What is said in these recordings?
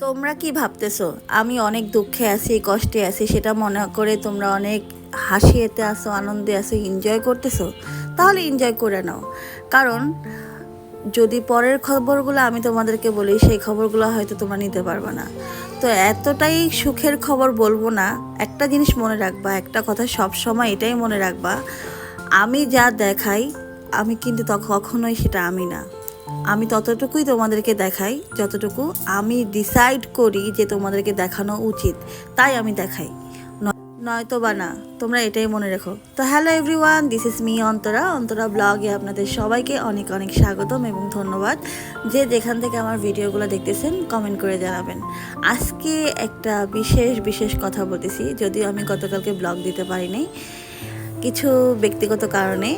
তোমরা কি ভাবতেছো? আমি অনেক দুঃখে আছি, কষ্টে আছি, সেটা মনে করে তোমরা অনেক হাসিয়েতে আসো আনন্দে আসো এনজয় করতেছো? তাহলে এনজয় করে নাও। কারণ, যদি পরের খবরগুলো আমি তোমাদেরকে বলি, সেই খবরগুলো হয়তো তোমরা নিতে পারবে না। তো এতটাই সুখের খবর বলব না, একটা জিনিস মনে রাখবা, একটা কথা সব সময় এটাই মনে রাখবা, আমি যা দেখাই, আমি কিন্তু কখনোই সেটা আমি না। আমি ততটুকুই তোমাদেরকে দেখাই, যতটুকু আমি ডিসাইড করি যে তোমাদেরকে দেখানো উচিত, তাই আমি দেখাই। নয়তো বা না, তোমরা এটাই মনে রেখো। তো hello everyone this is me Antara. Antara ব্লগে আপনাদের সবাইকে অনেক অনেক স্বাগতম এবং ধন্যবাদ। যে যেখান থেকে আমার ভিডিওগুলো দেখতেছেন কমেন্ট করে জানাবেন। আজকে একটা বিশেষ বিশেষ কথা বলতেছি, যদিও আমি গতকালকে ব্লগ দিতে পারিনি, কিছু ব্যক্তিগত কারণে।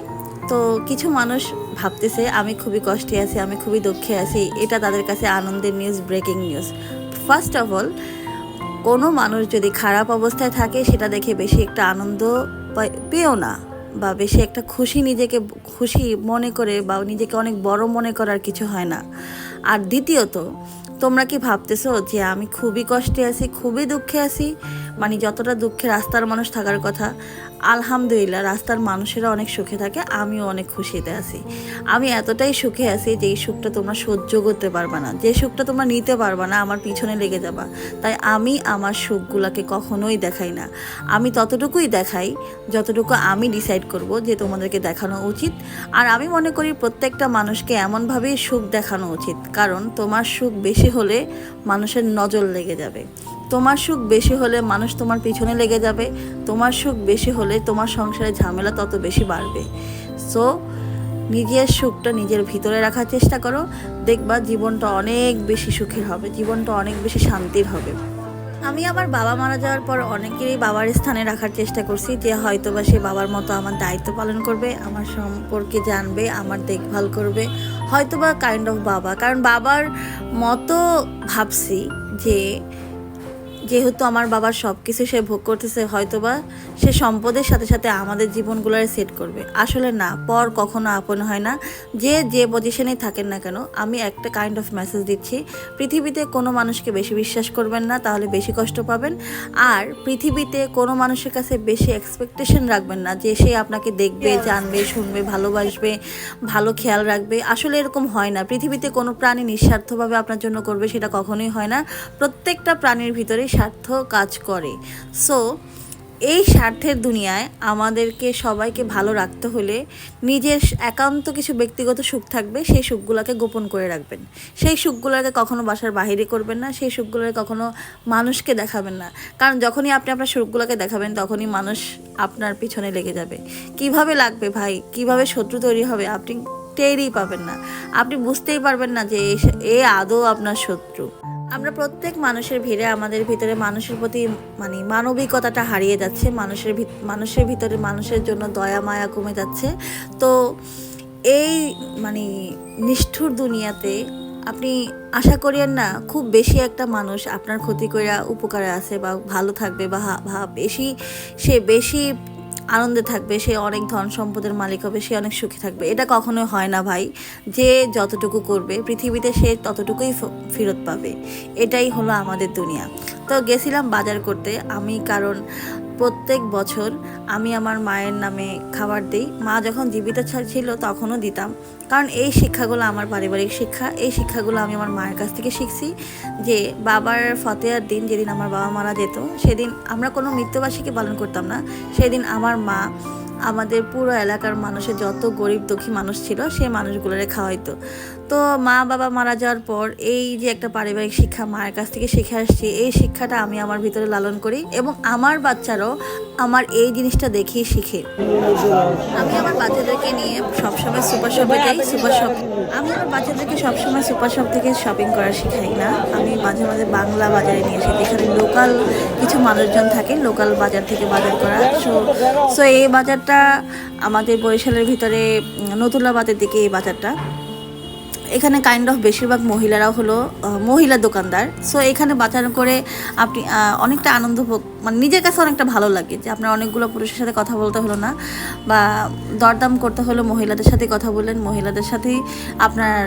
তো কিছু মানুষ ভাবতেছে, আমি খুবই কষ্টে আছি, আমি খুবই দুঃখে আছি, এটা তাদের কাছে আনন্দের news breaking news first of all কোনো মানুষ যদি খারাপ অবস্থায় থাকে, সেটা দেখে বেশি একটা আনন্দ পেও না, বা বেশি একটা খুশি নিজেকে, খুশি মনে করে, বা নিজেকে অনেক বড় মনে করার কিছু হয় না। আর দ্বিতীয়ত, তোমরা কি ভাবতেছো যে আমি খুবই কষ্টে আছি, খুবই দুঃখে আছি? মানে যতটা দুঃখে রাস্তার মানুষ থাকার কথা, আলহামদুলিল্লাহ রাস্তার মানুষেরা অনেক সুখে থাকে, আমিও অনেক খুশিতে আছি। আমি এতটাই সুখে আছি যে এই সুখটা তোমরা সহ্য করতে পারবে না। যে সুখটা তোমরা নিতে পারবে না, আমার পিছনে লেগে যাবা। তাই আমি আমার সুখগুলোকে কখনোই দেখাই না। আমি ততটুকুই দেখাই, যতটুকু আমি ডিসাইড করব যে তোমাদেরকে দেখানো উচিত। আর আমি মনে করি প্রত্যেকটা মানুষকে এমনভাবেই সুখ দেখানো উচিত। কারণ তোমার সুখ বেশি হলে মানুষের নজর লেগে যাবে। তোমার সুখ বেশি হলে মানুষ তোমার পিছনে লেগে যাবে, তোমার সুখ বেশি হলে তোমার সংসারে ঝামেলা তত বেশি বাড়বে। সো নিজের সুখটা নিজের ভিতরে রাখার চেষ্টা করো, দেখবা জীবনটা অনেক বেশি সুখের হবে, জীবনটা অনেক বেশি শান্তির হবে। আমি আমার বাবা মারা যাওয়ার পর অনেকেরই বাবার স্থানে রাখার চেষ্টা করছি যে হয়তো বা সে বাবার মতো আমার দায়িত্ব পালন করবে, আমার সম্পর্কে জানবে, আমার দেখভাল করবে হয়তো বা কাইন্ড অফ বাবা। কারণ বাবার মতো ভাবছি যে যেহেতু আমার বাবার সব কিছু সে ভোগ করতেছে হয়তোবা সে সম্পদের সাথে সাথে আমাদের জীবনগুলোর সেট করবে। আসলে না পর কখনো আপন হয় না। যে যে পজিশনেই থাকেন না কেন আমি একটা কাইন্ড অফ মেসেজ দিচ্ছি পৃথিবীতে কোনো মানুষকে বেশি বিশ্বাস করবেন না তাহলে বেশি কষ্ট পাবেন। আর পৃথিবীতে কোনো মানুষের কাছে বেশি এক্সপেকটেশন রাখবেন না যে সে আপনাকে দেখবে জানবে শুনবে ভালোবাসবে ভালো খেয়াল রাখবে। আসলে এরকম হয় না পৃথিবীতে কোনো প্রাণী নিঃস্বার্থভাবে আপনার জন্য করবে সেটা কখনোই হয় না। প্রত্যেকটা প্রাণীর ভিতরেই স্বার্থ কাজ করে। সো এই স্বার্থের দুনিয়ায় আমাদেরকে সবাইকে ভালো রাখতে হলে নিজের একান্ত কিছু ব্যক্তিগত সুখ থাকবে, সেই সুখগুলোকে গোপন করে রাখবেন। সেই সুখগুলোকে কখনো বাসার বাইরে করবেন না, সেই সুখগুলোকে কখনো মানুষকে দেখাবেন না। কারণ যখনই আপনি আপনার সুখগুলোকে দেখাবেন, তখনই মানুষ আপনার পিছনে লেগে যাবে। কীভাবে লাগবে ভাই? কীভাবে শত্রু তৈরি হবে? আপনি টেরই পাবেন না। আপনি বুঝতেই পারবেন না যে এ আদৌ আপনার শত্রু। আমরা প্রত্যেক মানুষের ভিড়ে আমাদের ভিতরে মানুষের প্রতি মানে মানবিকতাটা হারিয়ে যাচ্ছে, মানুষের মানুষের ভিতরে মানুষের জন্য দয়া, মায়া কমে যাচ্ছে। তো এই মানে নিষ্ঠুর দুনিয়াতে আপনি আশা করিয়েন না, খুব বেশি একটা মানুষ আপনার ক্ষতি করে উপকারে আছে বা ভালো থাকবে বা বেশি, সে বেশি আনন্দে থাকবে, সে অনেক ধন সম্পদের মালিক হবে, সে অনেক সুখী থাকবে। এটা কখনোই হয় না ভাই। যে যতটুকু করবে, পৃথিবীতে সে ততটুকুই ফেরত পাবে। এটাই হলো আমাদের দুনিয়া। তো গেছিলাম বাজার করতে। আমি কারণ প্রত্যেক বছর আমি আমার মায়ের নামে খাবার দিই। মা যখন জীবিত ছিল তখনও দিতাম। কারণ এই শিক্ষাগুলো আমার পারিবারিক শিক্ষা। এই শিক্ষাগুলো আমি আমার মায়ের কাছ থেকে শিখছি যে বাবার ফতেয়ার দিন যেদিন আমার বাবা মারা যেত, সেদিন আমরা কোনো মৃত্যুবার্ষিকী পালন করতাম না। সেদিন আমার মা আমাদের পুরো এলাকার মানুষের যত গরিব দুঃখী মানুষ ছিল, সেই মানুষগুলোরে খাওয়াইতো। তো মা বাবা মারা যাওয়ার পর এই যে একটা পারিবারিক শিক্ষা মায়ের কাছ থেকে শিখে আসছি, এই শিক্ষাটা আমি আমার ভিতরে লালন করি এবং আমার বাচ্চারাও আমার এই জিনিসটা দেখেই শিখে। আমি আমার বাচ্চাদেরকে নিয়ে সবসময় সুপার শপে যাই সুপার শপ আমি আমার বাচ্চাদেরকে সবসময় সুপার শপ থেকে শপিং করা শিখাই না। আমি মাঝে মাঝে বাংলা বাজারে নিয়ে আসি, যেখানে লোকাল কিছু মানুষজন থাকে লোকাল বাজার থেকে বাজার করা। সো সো এই বাজারটা আমাদের বরিশালের ভিতরে নতুলাবাদের দিকে এই বাজারটা। এখানে কাইন্ড অফ বেশিরভাগ মহিলারা হলো মহিলা দোকানদার। সো এখানে বাজার করে আপনি অনেকটা আনন্দ মানে নিজের কাছে অনেকটা ভালো লাগে যে আপনার অনেকগুলো পুরুষের সাথে কথা বলতে হলো না বা দরদাম করতে হলো মহিলাদের সাথে কথা বললেন মহিলাদের সাথেই আপনার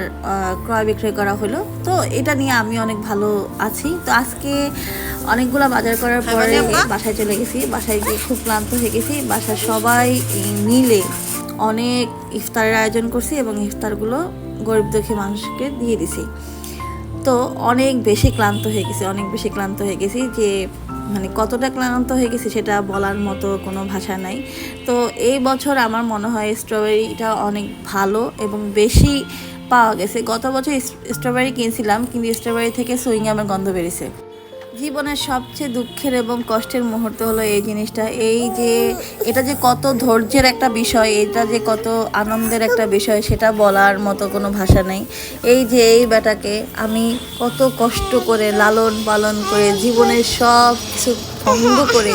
ক্রয় বিক্রয় করা হলো। তো এটা নিয়ে আমি অনেক ভালো আছি। তো আজকে অনেকগুলো বাজার করার পরে বাসায় চলে গেছি বাসায় গিয়ে খুব ক্লান্ত হয়ে গেছি বাসায় সবাই মিলে অনেক ইফতারের আয়োজন করছি এবং ইফতারগুলো গরিব দুঃখী মানুষকে দিয়ে দিছি। তো অনেক বেশি ক্লান্ত হয়ে গেছি, অনেক বেশি ক্লান্ত হয়ে গেছি যে মানে কতটা ক্লান্ত হয়ে গেছি সেটা বলার মতো কোনো ভাষা নাই। তো এই বছর আমার মনে হয় স্ট্রবেরিটা অনেক ভালো এবং বেশি পাওয়া গেছে। গত বছর স্ট্রবেরি কিনছিলাম, কিন্তু স্ট্রবেরি থেকে সুইংগামের গন্ধ বেরিয়েছে। জীবনের সবচেয়ে দুঃখের এবং কষ্টের মুহূর্ত হলো এই জিনিসটা। এই যে, এটা যে কত ধৈর্যের একটা বিষয়, এটা যে কত আনন্দের একটা বিষয়, সেটা বলার মতো কোনো ভাষা নেই। এই যে, এই বেটাকে আমি কত কষ্ট করে লালন পালন করে জীবনের সব কিছু ভঙ্গ করে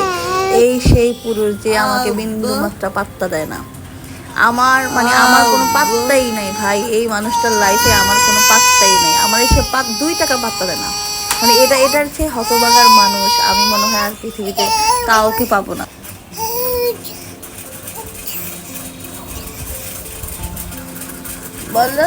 এই সেই পুরুষ যে আমাকে বিন্দু মাত্রা পাত্তা দেয় না। আমার মানে আমার কোনো পাত্তাই নেই ভাই। এই মানুষটার লাইফে আমার কোনো পাত্তাই নেই। আমার এসে পাত দুই টাকা পাত্তা দেয় না। মানে এটা, এটার চেয়ে হতবাগার মানুষ আমি মনে হয় আর পৃথিবীতে কাউকে পাবো না। বলো।